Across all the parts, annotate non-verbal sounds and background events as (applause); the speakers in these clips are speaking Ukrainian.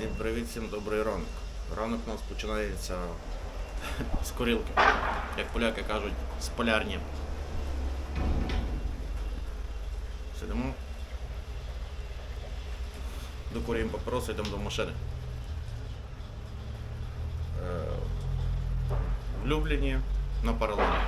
Всім привіт, всім добрий ранок. Ранок у нас починається (laughs) з курілки. Як поляки кажуть, з полярні. Сидимо. Докурюємо папироси, йдемо до машини. Е, В Любліні на паралелі.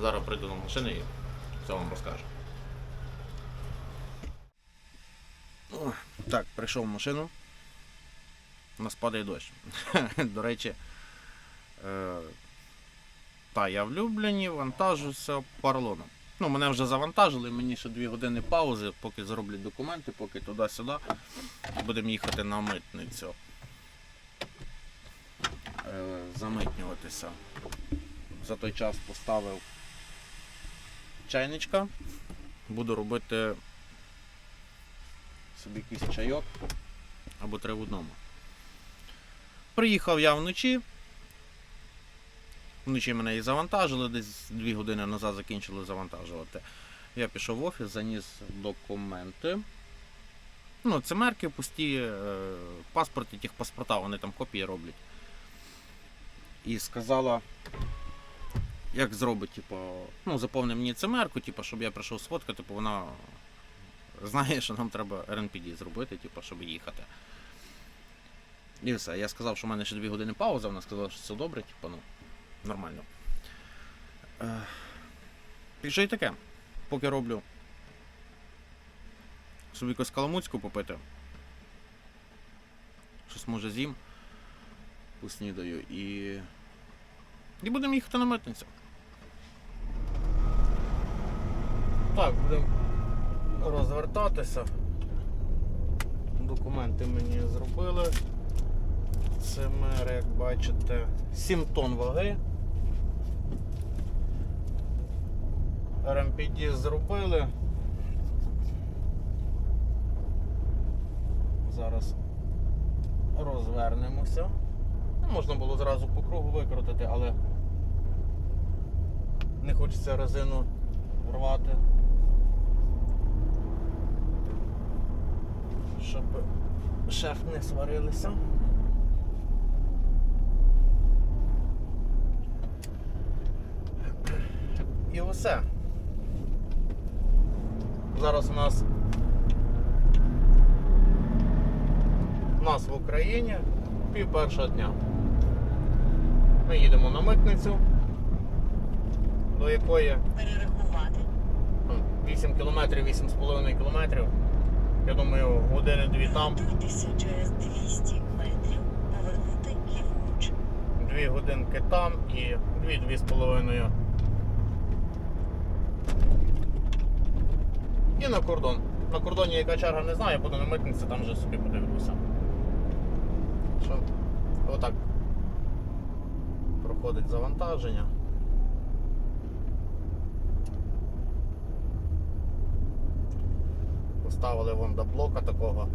Зараз прийду до машини і все вам розкажу. Так, прийшов в машину. У нас падає дощ. (laughs) До речі, е, та я в Любліні, вантажуся поролоном. Ну, мене вже завантажили, мені ще дві години паузи, поки зроблять документи, поки туди-сюди. Будемо їхати на митницю. Е, замитнюватися. За той час поставив чайничка. Буду робити собі якийсь чайок або три в одному. Приїхав я вночі. Вночі мене і завантажили, десь 2 години назад закінчили завантажувати. Я пішов в офіс, заніс документи. Ну, це мерки пусті, е, паспорти, тих паспорта, вони там копії роблять. І сказала, як зробить, типу, ну, заповни мені цимерку, типу, щоб я прийшов сфоткати, типу, вона знає, що нам треба RNPD зробити, типу, щоб їхати. І все. Я сказав, що в мене ще 2 години пауза, вона сказала, що все добре, типу, ну, нормально. Е, І що й таке? Поки роблю собі якусь каламуцьку попити. Щось може з'їм, поснідаю і. І будемо їхати на митницю. Так, будемо розвертатися. Документи мені зробили. Це мер, як бачите, 7 тонн ваги. РМПД зробили. Зараз розвернемося. Ну, Можна було зразу по кругу викрутити, але не хочеться резину рвати. Щоб шеф не сварилися. І усе. Зараз у нас у нас в Україні пів першого дня. Ми їдемо на митницю, до якої перерахувати. ну, 8 кілометрів, 8,5 кілометрів. Я думаю, години-дві там, через 200 метрів повернути ліворуч. дві годинки там і дві-дві з половиною. І на кордон. На кордоні яка черга не знаю, я буду на митниці, там вже собі подивлюся. Що отак проходить завантаження. Поставили вон до блока такого.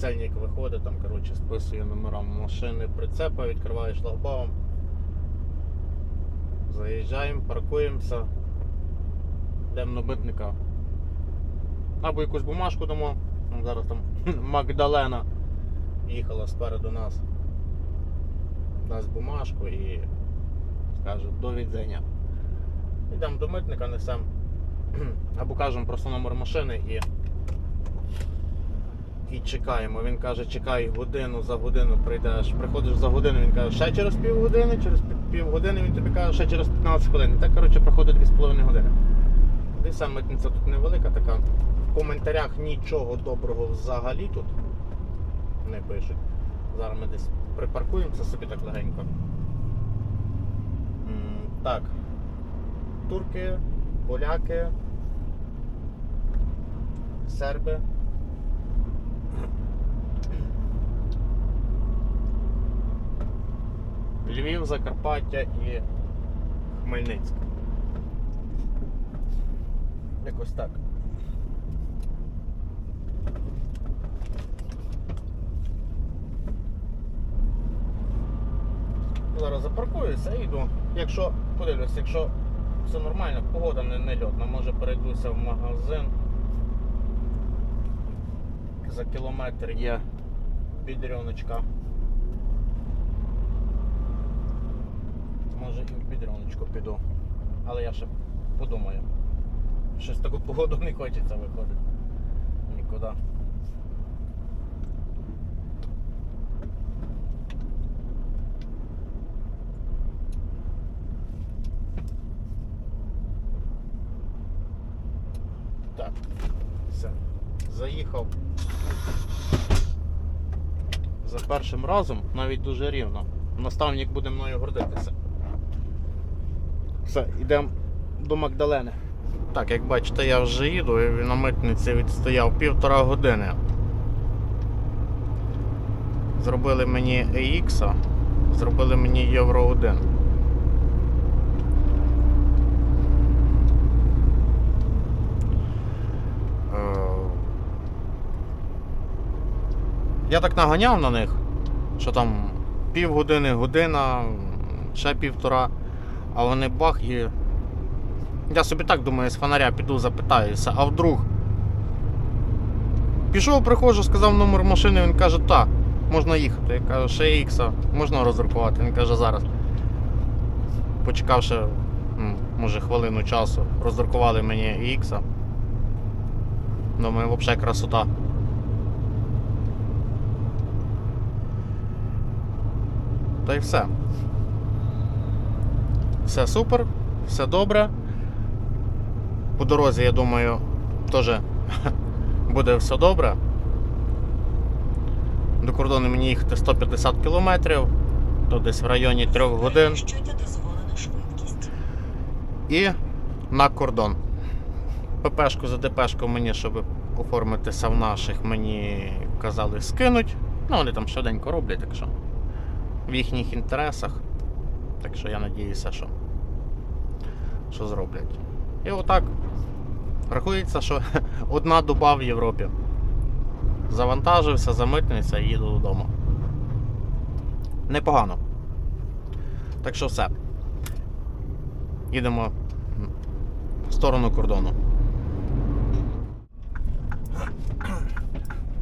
Цельник виходить, там, коротше, списує номера машини, прицепа, відкриває шлагбаум. Заїжджаємо, паркуємося, йдемо на митника. Або якусь бумажку дамо. Зараз там (laughs) Магдалена їхала спереду нас. Дасть бумажку і скаже до відзення. Йдемо до митника, несемо. (clears throat) Або кажемо просто номер машини і. І чекаємо. Він каже, чекай годину за годину прийдеш. Приходиш за годину, він каже, ще через півгодини, через пів- півгодини він тобі каже, ще через 15 хвилин. І так, коротше, проходить 2,5 години. І сам митниця тут невелика така. В коментарях нічого доброго взагалі тут не пишуть. Зараз ми десь припаркуємося собі так легенько. Так. Турки, поляки, серби. Львів, Закарпаття і Хмельницьк. Якось так. Зараз запаркуюся і йду. Якщо подивлюсь, якщо все нормально, погода не, не льотна, може перейдуся в магазин. За кілометр є бідрюночка. Може і в бідрюночку піду. Але я ще подумаю. Щось таку погоду не хочеться виходити. Нікуди. Так, все. Заїхав. За першим разом навіть дуже рівно. Наставник буде мною гордитися. Все, йдемо до Магдалени. Так, як бачите, я вже їду і на митниці відстояв півтора години. Зробили мені EX, зробили мені Євро 1. Е, Я так наганяв на них, що там півгодини, година, ще півтора, а вони бах і. Я собі так думаю, з фонаря піду запитаюся, а вдруг. Пішов, приходжу, сказав номер машини, він каже, так, можна їхати. Я кажу, ще ікса, можна розрахувати. Він каже, зараз. Почекавши, може, хвилину часу, роздрукували мені ікса. Думаю, взагалі красота. Та й все. Все супер, все добре. По дорозі, я думаю, теж (laughs) буде все добре. До кордону мені їхати 150 кілометрів, то десь в районі 3 годин. І на кордон. ППшку за ДПшку мені, щоб оформитися в наших, мені казали скинуть. Ну, вони там швиденько роблять, так що в їхніх інтересах. Так що я надіюся, що, що зроблять. І отак. Рахується, що (laughs) одна доба в Європі. Завантажився, замитнився і їду додому. Непогано. Так що все. Їдемо в сторону кордону.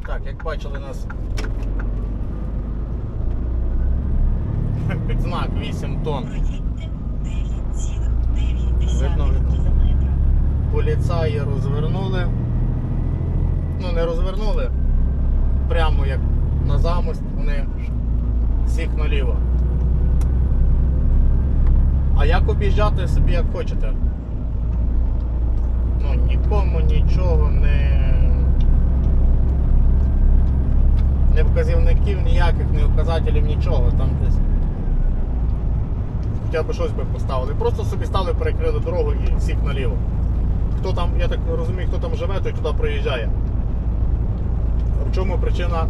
Так, як бачили нас під (laughs) знак 8 тонн. Проїдьте 9,9 Видно, видно. Поліцаї розвернули. Ну, не розвернули. Прямо як на замость вони всіх наліво. А як об'їжджати собі як хочете? Ну, нікому нічого не. Не вказівників ніяких, не указателів, нічого. Там десь. Хоча б щось би поставили. Просто собі стали, перекрили дорогу і всіх наліво. Хто там, я так розумію, хто там живе, той туди приїжджає. В чому причина,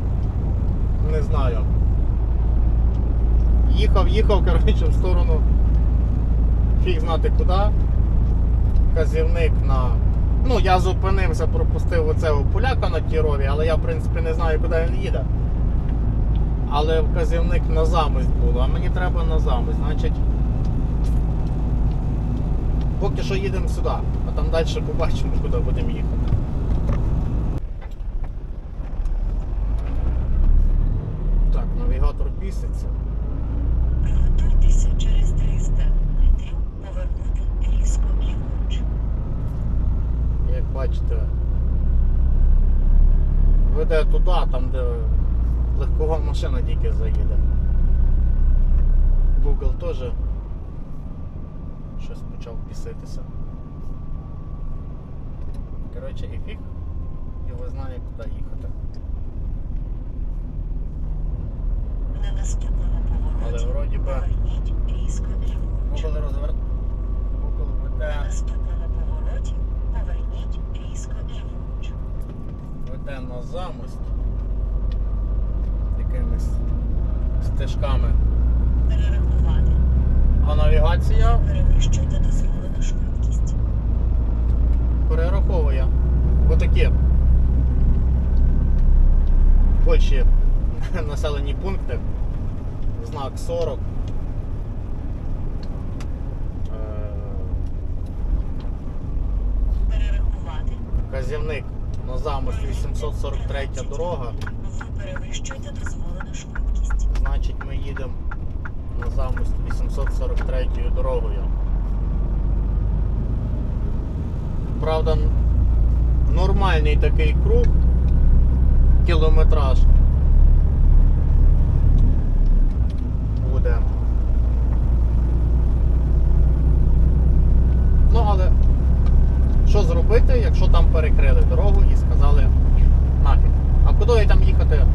не знаю. Їхав, їхав, коротше, в сторону фіг знати куди. Казівник на Ну, я зупинився, пропустив оцього поляка на тірові, але я, в принципі, не знаю, куди він їде. Але вказівник на замість було, а мені треба на замість. Значить. Поки що їдемо сюди, а там далі побачимо, куди будемо їхати. Так, навігатор біситься. Приготуйтеся через 300 метрів повернути різко ліворуч. Як бачите, веде туди, там де легкова машина тільки заїде. Google теж біситися. Коротше, і фіг, його знає, куди їхати. На наступному Але повороті вроді би поверніть різко ліворуч. Google розвер... Google На наступному повороті поверніть різко ліворуч. веде на замость якимись стежками. Перерахувати. А навігація Перевищуйте швидкість. перераховує. Отакі. В Польщі (laughs) населені пункти. Знак 40. Е, Перерахувати. Казівник на замость 843 дорога. Ви перевищуєте дозволену швидкість. Значить ми їдемо на замость 843 дорогою. Правда, нормальний такий круг, кілометраж буде. Ну, але що зробити, якщо там перекрили дорогу і сказали нафіг. А куди там їхати?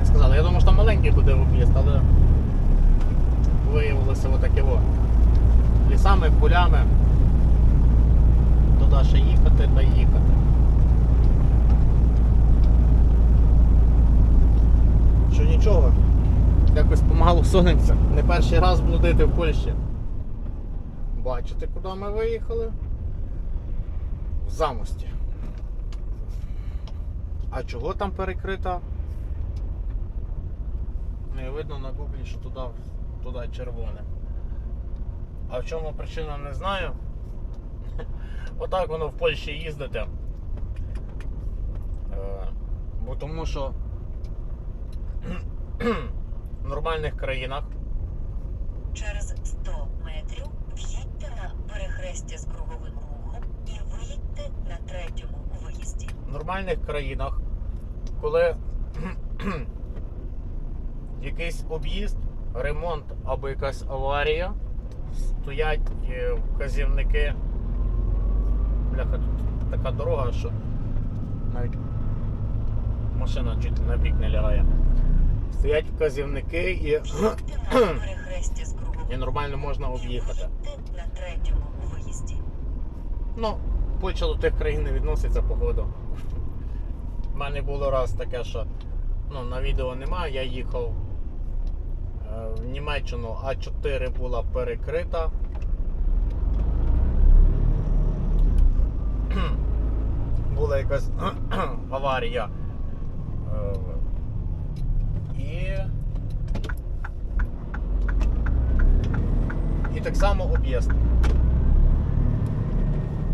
Не сказали. Я думав, що там маленький буде об'їзд, але виявилося отаке во. Лісами, полями. Туди ще їхати та їхати. Що нічого. Якось помалу сунемося. Не перший раз блудити в Польщі. Бачите, куди ми виїхали? В замості. А чого там перекрита? Не видно на гуглі, що туди, туди червоне. А в чому причина не знаю. Отак воно в Польщі їздити. Е, бо тому що (clears throat) в нормальних країнах Через 100 метрів в'їдьте на перехрестя з круговим рухом і виїдьте на третьому виїзді. в нормальних країнах, коли (clears throat) якийсь об'їзд, ремонт або якась аварія, стоять е, вказівники. Бляха, тут така дорога, що навіть машина чуть на бік не лягає. Стоять вказівники і, і нормально можна об'їхати. на третьому виїзді. Ну, Польща до тих країн не відноситься, походу. У мене було раз таке, що ну, на відео немає, я їхав е, в Німеччину, А4 була перекрита. (clears throat) була якась (clears throat) аварія. Е, І. І так само об'їзд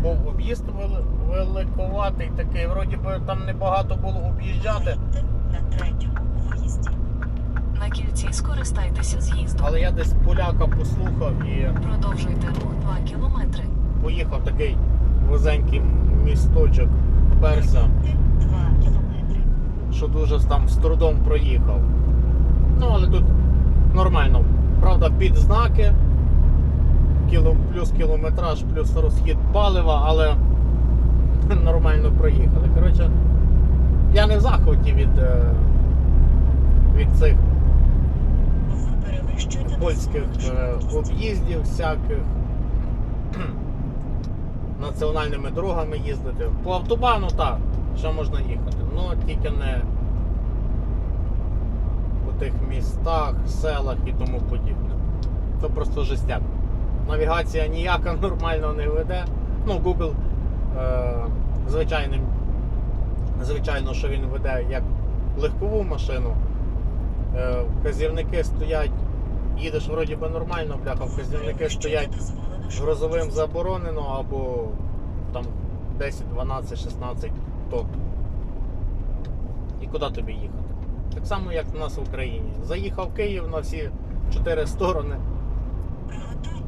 був об'їзд вели- великоватий такий, вроді би там небагато було об'їжджати, на третьому виїзді. На кільці скористайтеся з'їздом. але я десь поляка послухав і Продовжуйте рух 2 кілометри. поїхав такий вузенький місточок Перса, Виїдьте 2 кілометри. що дуже там з трудом проїхав. Ну, але тут нормально. Правда, під знаки, плюс кілометраж, плюс розхід палива, але (laughs) нормально проїхали. Коротше, я не в захваті від, е, від цих польських е, об'їздів всяких. Національними дорогами їздити. По автобану так, ще можна їхати. Ну тільки не у тих містах, селах і тому подібне. То просто жестяк. Навігація ніяка (laughs) нормально не веде. Ну, Google е, звичайним, звичайно, що він веде як легкову машину. Е, вказівники стоять, їдеш вроді би нормально, бляха, вказівники стоять грозовим заборонено або там 10, 12, 16 топ. І куди тобі їхати? Так само, як в нас в Україні. Заїхав в Київ на всі чотири сторони.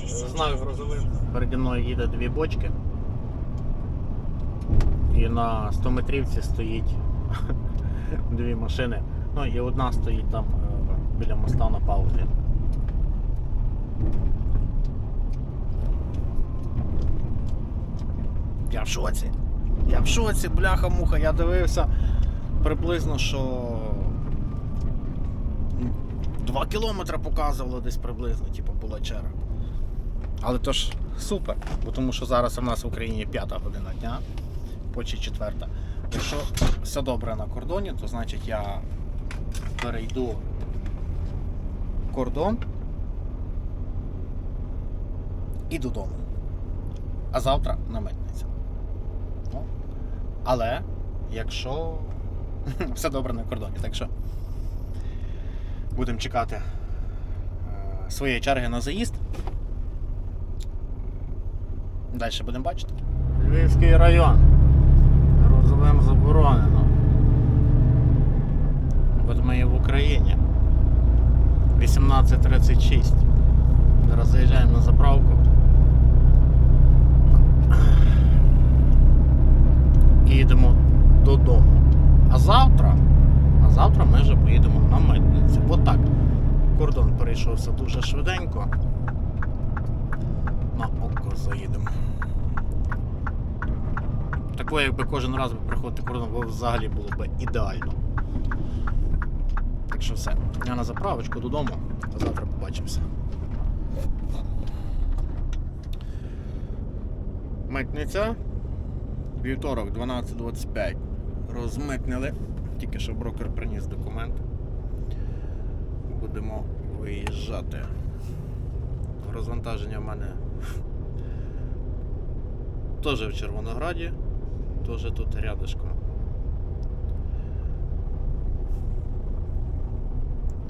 Знаю грозовим. Переді мною їде дві бочки. І на 100 метрівці стоїть (laughs) дві машини. Ну і одна стоїть там е, біля моста на паузі. Я в шоці. Я в шоці, бляха-муха, я дивився приблизно, що 2 кілометри показувало десь приблизно, типу, була черга. Але то ж супер, бо тому що зараз у нас в Україні п'ята година дня, почти четверта. Якщо все добре на кордоні, то значить я перейду кордон і додому. А завтра на митницю. Але якщо (laughs) все добре на кордоні, так що будемо чекати е, своєї черги на заїзд. Далі будемо бачити. Львівський район. Розовим заборонено. Бо ми є в Україні. 18.36. Зараз заїжджаємо на заправку. І їдемо додому. А завтра, а завтра ми вже поїдемо на митницю. Бо так, кордон перейшовся дуже швиденько. На око заїдемо. Такое, якби кожен раз би приходити кордон, бо взагалі було б ідеально. Так що все. Я на заправочку додому, а завтра побачимося. Митниця. Вівторок 12.25. Розмитнили. Тільки що брокер приніс документи. Будемо виїжджати. Розвантаження в мене (laughs) теж в Червонограді, теж тут рядышком.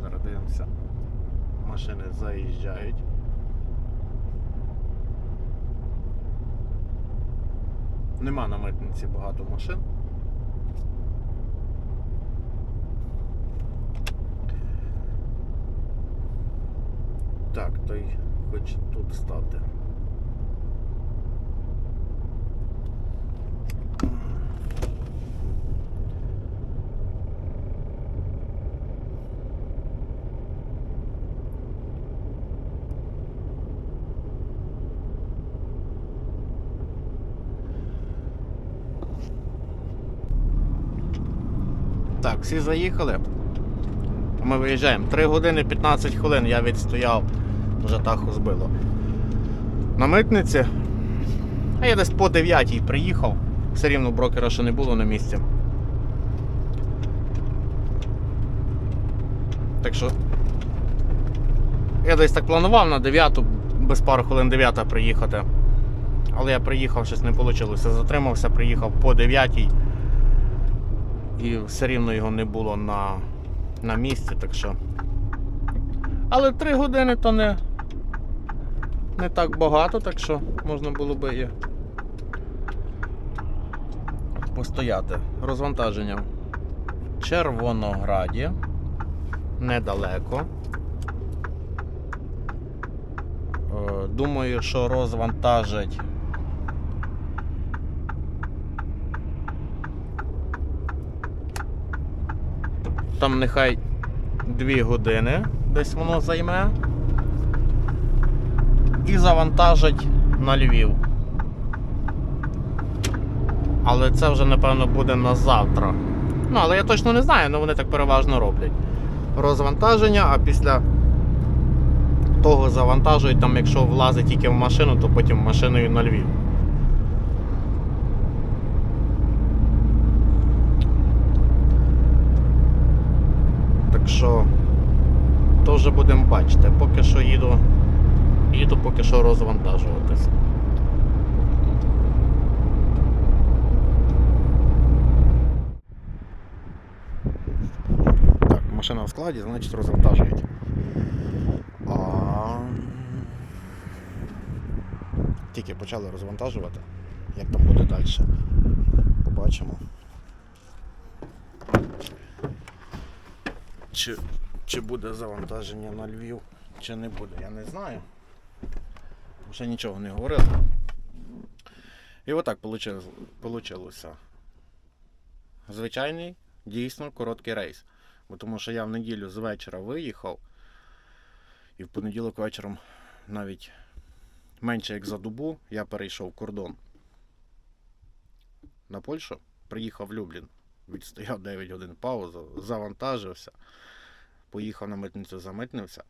Зараз дивимося. Машини заїжджають. Нема на митниці багато машин. Так, той хоче тут стати. Так, всі заїхали. Ми виїжджаємо. 3 години 15 хвилин я відстояв, вже таху збило. На митниці. А я десь по 9 приїхав. Все рівно брокера ще не було на місці. Так що. Я десь так планував на 9, без пару хвилин 9 приїхати. Але я приїхав, щось не вийшло. Затримався, приїхав по 9 і все рівно його не було на, на місці, так що. Але 3 години то не, не так багато, так що можна було би і постояти. Розвантаження в Червонограді. Недалеко. Е, Думаю, що розвантажать Там нехай 2 години десь воно займе. І завантажить на Львів. Але це вже, напевно, буде на завтра. Ну, але я точно не знаю, але вони так переважно роблять. Розвантаження, а після того завантажують, там, якщо влазить тільки в машину, то потім машиною на Львів. що то вже будемо бачити. Поки що їду, їду поки що розвантажуватись. Так, машина в складі, значить розвантажують. А... Тільки почали розвантажувати, як там буде далі. Побачимо. Чи, чи буде завантаження на Львів, чи не буде, я не знаю. Вже нічого не говорили. І отак вийшло. Звичайний, дійсно короткий рейс. Бо тому що я в неділю з вечора виїхав, і в понеділок вечором навіть менше як за добу я перейшов кордон на Польщу, приїхав в Люблін, відстояв 9 годин паузу, завантажився, поїхав на митницю, замитнився,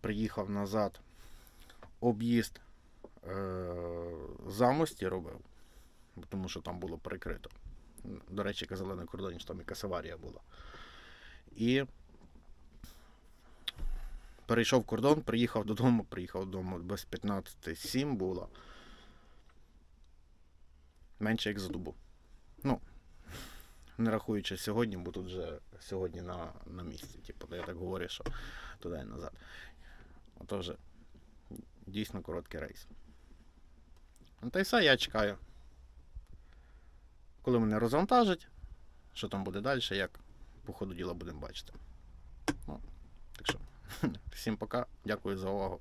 приїхав назад, об'їзд е- замості робив, тому що там було перекрито. До речі, казали на кордоні, що там якась аварія була. І перейшов кордон, приїхав додому, приїхав додому без 15.7 було. Менше як за добу. Ну, не рахуючи сьогодні, бо тут вже сьогодні на, на місці. Типу, я так говорю, що туди і назад. Ото вже дійсно короткий рейс. Ну, та й все, я чекаю. Коли мене розвантажать, що там буде далі, як по ходу діла будемо бачити. Ну, так що, (laughs) всім пока, дякую за увагу.